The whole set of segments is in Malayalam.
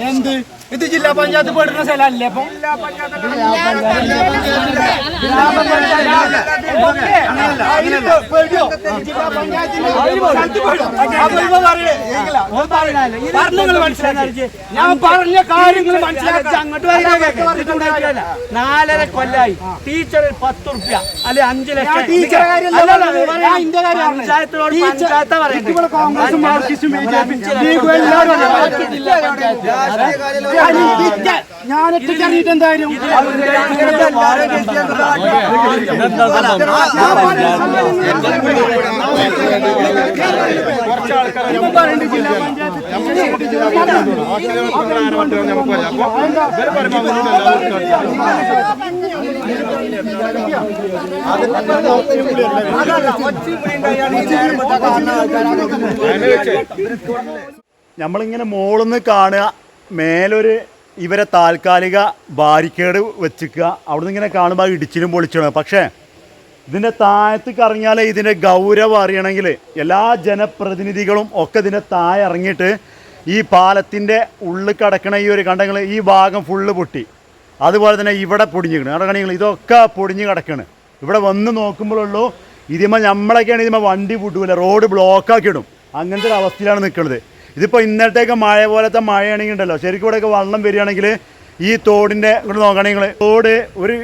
എന്ത്? ഇത് ജില്ലാ പഞ്ചായത്ത് പെടുന്ന സ്ഥലമല്ലേ അപ്പൊ ഞാൻ പറഞ്ഞ കാര്യങ്ങൾ മനസ്സിലാക്കി അങ്ങോട്ട് നാലര കൊല്ലായി ടീച്ചർ പത്ത് റുപ്യ അല്ലെ അഞ്ചു ലക്ഷം ടീച്ചർ. പഞ്ചായത്തോട് പറയുന്നത്. കോൺഗ്രസും മാർക്സിസ്റ്റും ബി ജെ പി എല്ലാവരും ഞാൻ എന്തായാലും നമ്മളിങ്ങനെ മോളിന്ന് കാണുക മേലൊരു ഇവരെ താൽക്കാലിക ബാരിക്കേഡ് വെച്ചിക്കുക. അവിടുന്ന് ഇങ്ങനെ കാണുമ്പോൾ ഇടിച്ചിലും പൊളിച്ചിടും പക്ഷേ ഇതിന്റെ താഴത്തേക്ക് ഇറങ്ങിയാലേ ഇതിന്റെ ഗൗരവം അറിയണമെങ്കിൽ എല്ലാ ജനപ്രതിനിധികളും ഒക്കെ ഇതിന്റെ താഴെ ഇറങ്ങിയിട്ട് ഈ പാലത്തിന്റെ ഉള്ളിൽ കിടക്കണ ഈ ഒരു കണ്ടങ്ങൾ ഈ ഭാഗം ഫുള്ള് പൊട്ടി. അതുപോലെ തന്നെ ഇവിടെ പൊടിഞ്ഞിക്കണം അവിടെ കണികൾ? ഇതൊക്കെ പൊടിഞ്ഞ് കിടക്കണ്. ഇവിടെ വന്ന് നോക്കുമ്പോഴുള്ളൂ ഇതിമ്മ നമ്മളൊക്കെയാണ് ഇതിമ്മ വണ്ടി വിടൂല. റോഡ് ബ്ലോക്കാക്കി ഇടും അങ്ങനത്തെ ഒരു അവസ്ഥയിലാണ് നിൽക്കുന്നത് ഇതിപ്പോൾ ഇന്നലത്തേക്ക് മഴ പോലത്തെ മഴയാണെങ്കിൽ ഉണ്ടല്ലോ ശരിക്കും ഇവിടെയൊക്കെ വെള്ളം വരികയാണെങ്കിൽ ഈ തോടിന്റെ ഇങ്ങോട്ട് നോക്കുകയാണെങ്കിൽ തോട് ഒരു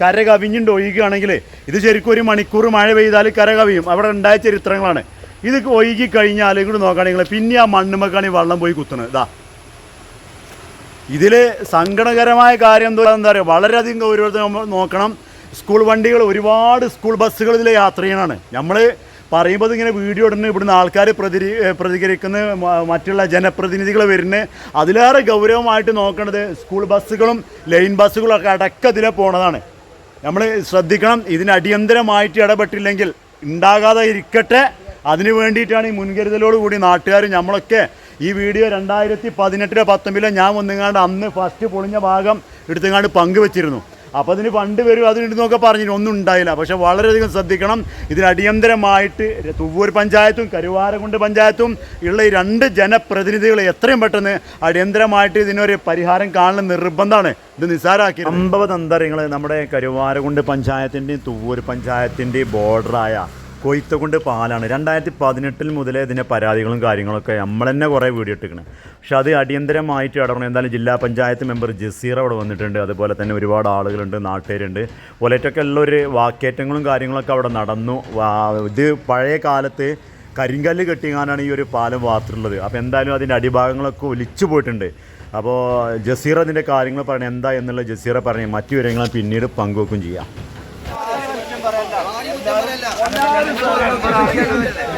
കര കവിഞ്ഞുണ്ട് ഒഴുകുകയാണെങ്കിൽ ഇത് ശരിക്കും ഒരു മണിക്കൂർ മഴ പെയ്താൽ കര കവിയും. അവിടെ ഉണ്ടായ ചരിത്രങ്ങളാണ്. ഇത് ഒഴുകി കഴിഞ്ഞാൽ ഇങ്ങോട്ട് നോക്കുകയാണെങ്കിൽ പിന്നെ ആ മണ്ണുമക്കാണ് ഈ വെള്ളം പോയി കുത്തുന്നത്. ഇതാ ഇതിൽ സങ്കടകരമായ കാര്യം എന്താ എന്താ പറയുക വളരെയധികം ഗൗരവത്തിൽ നമ്മൾ നോക്കണം. സ്കൂൾ വണ്ടികൾ ഒരുപാട് സ്കൂൾ ബസ്സുകൾ ഇതിൽ യാത്ര ചെയ്യണമാണ് നമ്മൾ പറയുമ്പോൾ ഇങ്ങനെ വീഡിയോ ഇടുന്ന. ഇവിടുന്ന് ആൾക്കാർ പ്രതി പ്രതികരിക്കുന്ന. മറ്റുള്ള ജനപ്രതിനിധികൾ വരുന്നത് അതിലേറെ ഗൗരവമായിട്ട് നോക്കേണ്ടത് സ്കൂൾ ബസ്സുകളും ലൈൻ ബസ്സുകളും ഒക്കെ അടക്കം പോണതാണ്. നമ്മൾ ശ്രദ്ധിക്കണം. ഇതിന് അടിയന്തരമായിട്ട് ഇടപെട്ടില്ലെങ്കിൽ ഉണ്ടാകാതെ ഇരിക്കട്ടെ. അതിനു വേണ്ടിയിട്ടാണ് ഈ മുൻകരുതലോട് കൂടി നാട്ടുകാരും നമ്മളൊക്കെ ഈ വീഡിയോ രണ്ടായിരത്തി പതിനെട്ടിലെ പത്തൊമ്പതിലെ ഞാൻ ഒന്നുങ്ങാണ്ട് അന്ന് ഫസ്റ്റ് പൊളിഞ്ഞ ഭാഗം എടുത്തുങ്ങാണ്ട് പങ്കുവെച്ചിരുന്നു. അപ്പോൾ അതിന് ഫണ്ട് വരും അതിനിടുന്നൊക്കെ പറഞ്ഞിട്ട് ഒന്നും ഉണ്ടായില്ല. പക്ഷേ വളരെയധികം ശ്രദ്ധിക്കണം. ഇതിന് അടിയന്തരമായിട്ട് തുവ്വൂർ പഞ്ചായത്തും കരുവാരകുണ്ട് പഞ്ചായത്തും ഉള്ള ഈ രണ്ട് ജനപ്രതിനിധികൾ എത്രയും പെട്ടെന്ന് അടിയന്തരമായിട്ട് ഇതിനൊരു പരിഹാരം കാണുന്ന നിർബന്ധമാണ്. ഇത് നിസ്സാരാക്കി അമ്പത് എന്താ നിങ്ങൾ നമ്മുടെ കരുവാരകുണ്ട് പഞ്ചായത്തിന്റെയും തുവ്വൂർ പഞ്ചായത്തിന്റെയും ബോർഡറായ കൊയ്ത്തകുണ്ട് പാലാണ്. രണ്ടായിരത്തി പതിനെട്ടിൽ മുതലേ ഇതിന്റെ പരാതികളും കാര്യങ്ങളൊക്കെ നമ്മൾ തന്നെ കുറേ വീഡിയോ ഇട്ടിരിക്കണം. പക്ഷെ അത് അടിയന്തരമായിട്ട് ഇടപെടണം എന്തായാലും ജില്ലാ പഞ്ചായത്ത് മെമ്പർ ജസീർ അവിടെ വന്നിട്ടുണ്ട്. അതുപോലെ തന്നെ ഒരുപാട് ആളുകളുണ്ട് നാട്ടുകാരുണ്ട്. ഒലറ്റൊക്കെ ഉള്ള ഒരു വാക്കേറ്റങ്ങളും കാര്യങ്ങളൊക്കെ അവിടെ നടന്നു. ഇത് പഴയ കാലത്ത് കരിങ്കല്ല് കെട്ടിങ്ങാനാണ് ഈ ഒരു പാലം വാർത്തിട്ടുള്ളത്. അപ്പോൾ എന്തായാലും അതിന്റെ അടിഭാഗങ്ങളൊക്കെ ഒലിച്ചു പോയിട്ടുണ്ട്. അപ്പോൾ ജസീർ അതിന്റെ കാര്യങ്ങൾ പറയണം. എന്താ എന്നുള്ള ജസീറ പറഞ്ഞ് മറ്റു വിവരങ്ങൾ പിന്നീട് പങ്കുവെക്കും ചെയ്യാം. എല്ലാവരും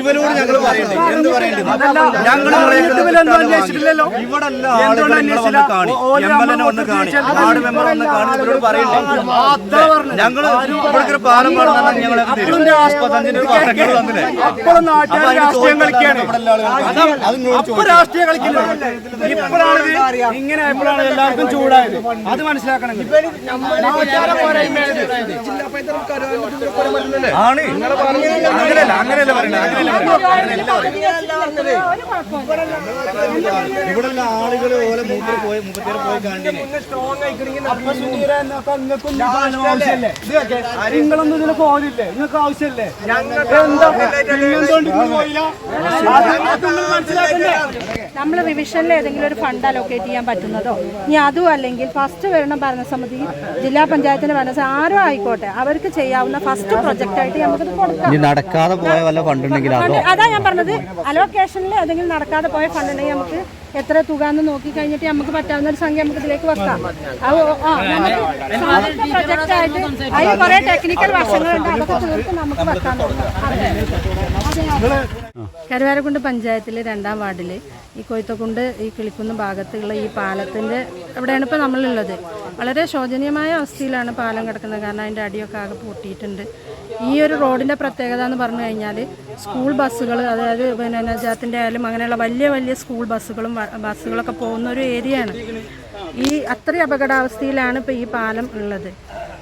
ഇവരോട് ഞങ്ങൾ പറയണ്ടേ? എന്ത് പറയണ്ടത് ഞങ്ങൾ അന്വേഷിച്ചിട്ടില്ലല്ലോ. ഇവിടെ നിങ്ങളെ വന്ന് കാണി. വാർഡ് മെമ്പർ ഒന്ന് കാണി. ഇവരോട് പറയണ്ടേ? ഞങ്ങൾ ഒരു പാലം പാടുന്ന ഞങ്ങൾ മുപ്പത്തഞ്ചിന് ഒരു വാർഡ് തന്നില്ലേ അപ്പോഴും നാട്ടുകാർ രാഷ്ട്രീയം കളിക്കുകയാണ്. അപ്പൊ രാഷ്ട്രീയ കളിക്കില്ല? ഇപ്പോഴാണ് ഇങ്ങനെ ആയപ്പോഴാണ് എല്ലാവർക്കും ചൂടായത്. അത് മനസ്സിലാക്കണം. ആണ്. അങ്ങനെയല്ല അങ്ങനെയല്ല പറയുന്നത് അങ്ങനെയല്ല ഇവിടെ ആളുകൾ ഓരോ മൂപ്പര് പോയി മുപ്പത്തേര് പോയി ആവശ്യമല്ലേ. നിങ്ങളൊന്നും ഇതിന് പോകില്ലേ നിങ്ങൾക്ക് ആവശ്യമല്ലേ? നമ്മൾ റിവിഷനിൽ ഏതെങ്കിലും ഒരു ഫണ്ട് അലോക്കേറ്റ് ചെയ്യാൻ പറ്റുന്നതോ? ഇനി അതും അല്ലെങ്കിൽ ഫസ്റ്റ് വരുന്ന ഭരണസമിതി ജില്ലാ പഞ്ചായത്തിന്റെ ഭരണസമിതി ആരോ ആയിക്കോട്ടെ അവർക്ക് ചെയ്യാവുന്ന ഫസ്റ്റ് പ്രൊജക്റ്റായിട്ട് ആയിട്ട് നമുക്ക് കൊടുക്കാം. നടക്കാതെ പോയ വല്ല ഫണ്ടുണ്ടെങ്കിൽ അതോ? അതാ ഞാൻ പറഞ്ഞത്. അലോക്കേഷനിൽ ഏതെങ്കിലും നടക്കാതെ പോയ ഫണ്ട് ഉണ്ടെങ്കിൽ നമുക്ക് എത്ര തുക എന്ന് നോക്കി കഴിഞ്ഞിട്ട് നമുക്ക് പറ്റാവുന്ന ഒരു സംഖ്യ നമുക്ക് ഇതിലേക്ക് വെക്കാം. പ്രൊജക്റ്റ് ആയിട്ട് അതിൽ കുറെ ടെക്നിക്കൽ വശങ്ങളുണ്ട്. അതൊക്കെ തീർത്ത് നമുക്ക് വെക്കാൻ അതെ. കരുവാരക്കുണ്ട് പഞ്ചായത്തിലെ രണ്ടാം വാർഡിൽ ഈ കൊയ്ത്തക്കുണ്ട് ഈ കിളിക്കുന്ന ഭാഗത്തുള്ള ഈ പാലത്തിന്റെ അവിടെയാണ് ഇപ്പോൾ നമ്മളുള്ളത്. വളരെ ശോചനീയമായ അവസ്ഥയിലാണ് പാലം കിടക്കുന്നത്. കാരണം അതിന്റെ അടിയൊക്കെ ആകെ പൂട്ടിയിട്ടുണ്ട്. ഈ ഒരു റോഡിന്റെ പ്രത്യേകത എന്ന് പറഞ്ഞു കഴിഞ്ഞാൽ സ്കൂൾ ബസ്സുകൾ അതായത് പിന്നെ നജാത്തിന്റെ ആയാലും അങ്ങനെയുള്ള വലിയ വലിയ സ്കൂൾ ബസ്സുകളും ബസ്സുകളൊക്കെ പോകുന്ന ഒരു ഏരിയയാണ്. ഈ അത്രയും അപകടാവസ്ഥയിലാണ് ഇപ്പോൾ ഈ പാലം ഉള്ളത്.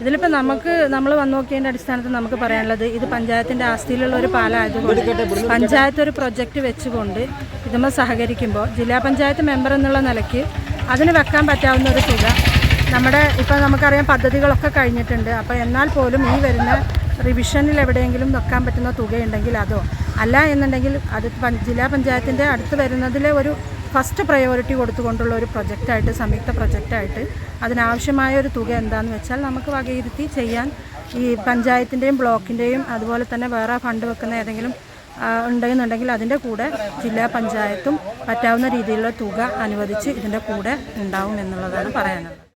ഇതിലിപ്പോൾ നമുക്ക് നമ്മൾ വന്നു നോക്കിയതിന്റെ അടിസ്ഥാനത്തിൽ നമുക്ക് പറയാനുള്ളത് ഇത് പഞ്ചായത്തിന്റെ ആസ്തിയിലുള്ള ഒരു പാലമായതുകൊണ്ട് പഞ്ചായത്ത് ഒരു പ്രൊജക്റ്റ് വെച്ചുകൊണ്ട് ഇതുമ്പോൾ സഹകരിക്കുമ്പോൾ ജില്ലാ പഞ്ചായത്ത് മെമ്പർ എന്നുള്ള നിലയ്ക്ക് അതിന് വെക്കാൻ പറ്റാവുന്ന ഒരു തുക നമ്മുടെ ഇപ്പോൾ നമുക്കറിയാം പദ്ധതികളൊക്കെ കഴിഞ്ഞിട്ടുണ്ട്. അപ്പോൾ എന്നാൽ പോലും ഈ വരുന്ന റിവിഷനിൽ എവിടെയെങ്കിലും വെക്കാൻ പറ്റുന്ന തുകയുണ്ടെങ്കിൽ അതോ അല്ല എന്നുണ്ടെങ്കിൽ അത് ജില്ലാ പഞ്ചായത്തിന്റെ അടുത്ത് വരുന്നതിലെ ഒരു ഫസ്റ്റ് പ്രയോറിറ്റി കൊടുത്തുകൊണ്ടുള്ള ഒരു പ്രൊജക്റ്റായിട്ട് സംയുക്ത പ്രൊജക്റ്റായിട്ട് അതിനാവശ്യമായ ഒരു തുക എന്താണെന്ന് വെച്ചാൽ നമുക്ക് വകയിരുത്തി ചെയ്യാൻ ഈ പഞ്ചായത്തിന്റെയും ബ്ലോക്കിന്റെയും അതുപോലെ തന്നെ വേറെ ഫണ്ട് വെക്കുന്ന ഏതെങ്കിലും ഉണ്ടെന്നുണ്ടെങ്കിൽ അതിന്റെ കൂടെ ജില്ലാ പഞ്ചായത്തും പറ്റാവുന്ന രീതിയിലുള്ള തുക അനുവദിച്ച് ഇതിന്റെ കൂടെ ഉണ്ടാവും എന്നുള്ളതാണ് പറയാനുള്ളത്.